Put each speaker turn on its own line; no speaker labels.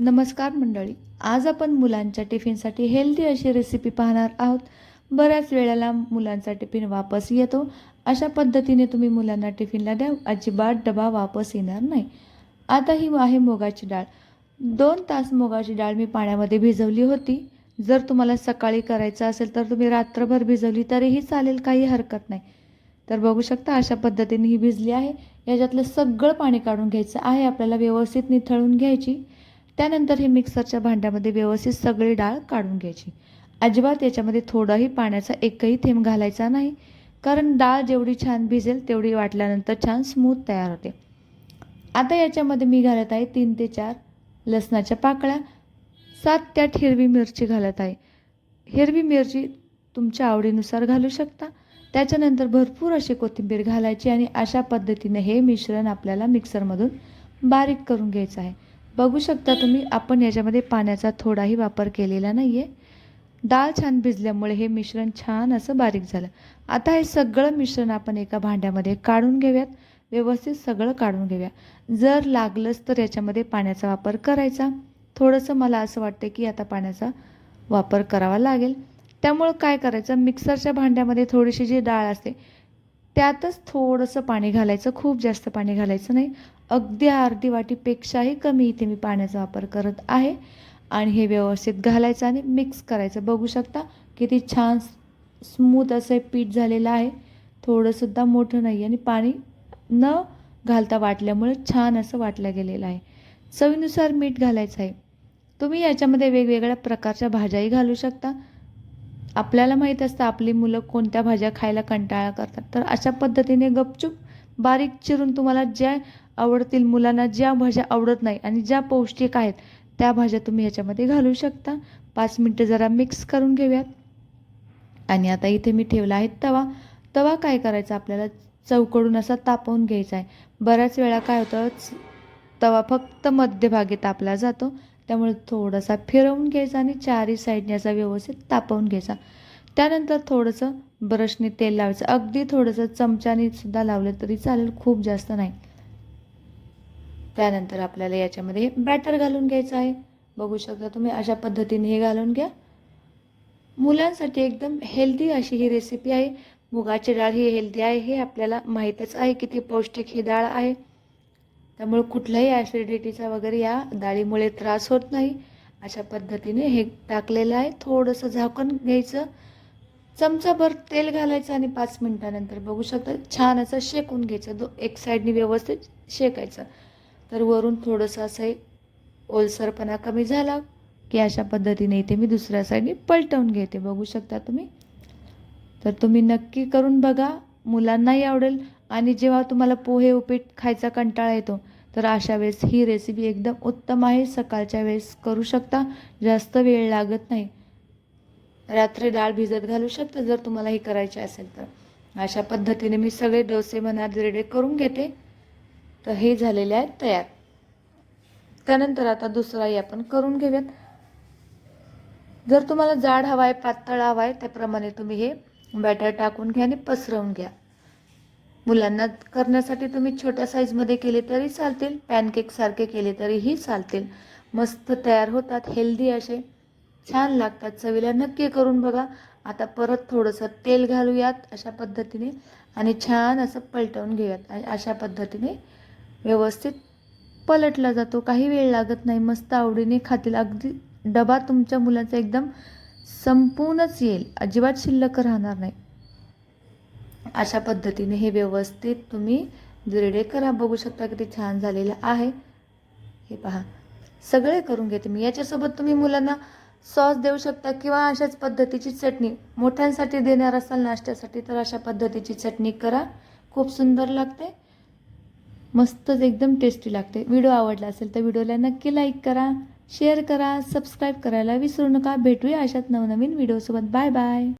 नमस्कार मंडळी आज आपण मुलांच्या टिफिनसाठी हेल्दी अशी रेसिपी पाहणार आहोत. बऱ्याच वेळेला मुलांचा टिफिन वापस येतो. अशा पद्धतीने तुम्ही मुलांना टिफिनला द्या अजिबात डबा वापस येणार नाही. आता ही आहे मुगाची डाळ. दोन तास मुगाची डाळ मी पाण्यामध्ये भिजवली होती. जर तुम्हाला सकाळी करायचं असेल तर तुम्ही रात्रभर भिजवली तरीही चालेल काही हरकत नाही. तर बघू शकता अशा पद्धतीने ही भिजली आहे. याच्यातलं सगळं पाणी काढून घ्यायचं आहे आपल्याला व्यवस्थित निथळून घ्यायची. त्यानंतर हे मिक्सरच्या भांड्यामध्ये व्यवस्थित सगळी डाळ काढून घ्यायची. अजिबात याच्यामध्ये थोडाही पाण्याचा एकही थेंब घालायचा नाही कारण डाळ जेवढी छान भिजेल तेवढी वाटल्यानंतर छान स्मूथ तयार होते. आता याच्यामध्ये मी घालत आहे तीन ते चार लसणाच्या पाकळ्या सात ते आठ हिरवी मिरची घालत आहे. हिरवी मिरची तुमच्या आवडीनुसार घालू शकता. त्याच्यानंतर भरपूर अशी कोथिंबीर घालायची आणि अशा पद्धतीने हे मिश्रण आपल्याला मिक्सरमधून बारीक करून घ्यायचं आहे. बघू शकता तुम्ही आपण याच्यामध्ये पाण्याचा थोडाही वापर केलेला नाही आहे डाळ छान भिजल्यामुळे हे मिश्रण छान असं बारीक झालं. आता हे सगळं मिश्रण आपण एका भांड्यामध्ये काढून घेऊयात. व्यवस्थित सगळं काढून घेऊया. जर लागलंच तर याच्यामध्ये पाण्याचा वापर करायचा. थोडंसं मला असं वाटतं की आता पाण्याचा वापर करावा लागेल. त्यामुळं काय करायचं? मिक्सरच्या भांड्यामध्ये थोडीशी जी डाळ असते त्यातच थोडंसं पाणी घालायचं. खूप जास्त पाणी घालायचं नाही. अगदी अर्धी वाटीपेक्षाही कमी इथे मी पाण्याचा वापर करत आहे. आणि हे व्यवस्थित घालायचं आणि मिक्स करायचं. बघू शकता किती छान स्मूथ असं हे पीठ झालेलं आहे. थोडंसुद्धा मोठं नाही आणि पाणी न घालता वाटल्यामुळे छान असं वाटलं गेलेलं आहे. चवीनुसार मीठ घालायचं आहे. तुम्ही याच्यामध्ये वेगवेगळ्या प्रकारच्या भाज्याही घालू शकता. आपल्याला माहीत असतं आपली मुलं कोणत्या भाज्या खायला कंटाळा करतात. तर अशा पद्धतीने गपचूप बारीक चिरून तुम्हाला ज्या आवडतील मुलांना ज्या भाज्या आवडत नाही आणि ज्या पौष्टिक आहेत त्या भाज्या तुम्ही ह्याच्यामध्ये घालू शकता. पाच मिनटं जरा मिक्स करून घेऊयात. आणि आता इथे मी ठेवला आहे तवा. तवा काय करायचा? आपल्याला चौकडून असा तापवून घ्यायचा आहे. बऱ्याच वेळा काय होतं तवा फक्त मध्यभागी तापला जातो. त्यामुळे थोडासा फिरवून घ्यायचा आणि चारही साईडने असा व्यवस्थित तापवून घ्यायचा. त्यानंतर थोडंसं ब्रशने तेल लावायचं. अगदी थोडंसं चमच्याने सुद्धा लावलं तरी चालेल खूप जास्त नाही. त्यानंतर आपल्याला याच्यामध्ये बॅटर घालून घ्यायचं आहे. बघू शकता तुम्ही अशा पद्धतीने हे घालून घ्या. मुलांसाठी एकदम हेल्दी अशी ही रेसिपी आहे. मुगाची डाळ ही हेल्दी आहे हे आपल्याला माहीतच आहे किती पौष्टिक ही डाळ आहे. त्यामुळे कुठल्याही ॲसिडिटीचा वगैरे या डाळीमुळे त्रास होत नाही. अशा पद्धतीने हे टाकलेलं आहे. थोडंसं झाकण घ्यायचं. चमचाभर तेल घालायचं आणि पाच मिनटानंतर बघू शकता छान असं शेकून घ्यायचं. दो एक साईडने व्यवस्थित शेकायचं. तर वरून थोडंसं असं ओलसरपणा कमी झाला की अशा पद्धतीने इथे मी दुसऱ्या साईडने पलटवून घेते. बघू शकता तुम्ही? तर तुम्ही नक्की करून बघा. मुलांनाही आवडेल. आणि जेव्हा तुम्हाला पोहे उपीट खायचा कंटाळा येतो तर अशा वेळेस ही रेसिपी एकदम उत्तम आहे. सकाळच्या वेळेस करू शकता. जास्त वेळ लागत नाही. रात्री डाळ भिजत घालू शकता जर तुम्हाला हे करायचे असेल तर. अशा पद्धतीने मी सगळे डोसे मनात रेडे करून घेते. तर हे झालेले आहेत तयार. त्यानंतर आता दुसराही आपण करून घेऊयात. जर तुम्हाला जाड हवा आहे पातळ हवा आहे त्याप्रमाणे तुम्ही हे बॅटर टाकून घ्या आणि पसरवून घ्या. मुलांना करण्यासाठी तुम्ही छोट्या साईजमध्ये केले तरी चालतील पॅनकेकसारखे केले तरीही चालतील. मस्त तयार होतात हेल्दी असे. छान लागतात चवीला नक्की करून बघा. आता परत थोडंसं तेल घालूयात अशा पद्धतीने आणि छान असं पलटवून घेऊयात आणि अशा पद्धतीने व्यवस्थित पलटला जातो. काही वेळ लागत नाही. मस्त आवडीने खातील. अगदी डबा तुमच्या मुलांचा एकदम संपूर्णच येईल. अजिबात शिल्लक राहणार नाही. अशा पद्धतीने हे व्यवस्थित तुम्ही जिरडे करा. बघू शकता किती छान झालेलं आहे. हे पहा. सगळे करून घेते मी. याच्यासोबत तुम्ही मुलांना सॉस देऊ शकता किंवा अशाच पद्धतीची चटणी. मोठ्यांसाठी देणार असाल नाश्त्यासाठी तर अशा पद्धतीची चटणी करा. खूप सुंदर लागते. मस्तच एकदम टेस्टी लागते. व्हिडिओ आवडला असेल तर व्हिडिओला नक्की लाईक करा शेअर करा सबस्क्राईब करायला विसरू नका. भेटूया अशात नवनवीन व्हिडिओसोबत बाय बाय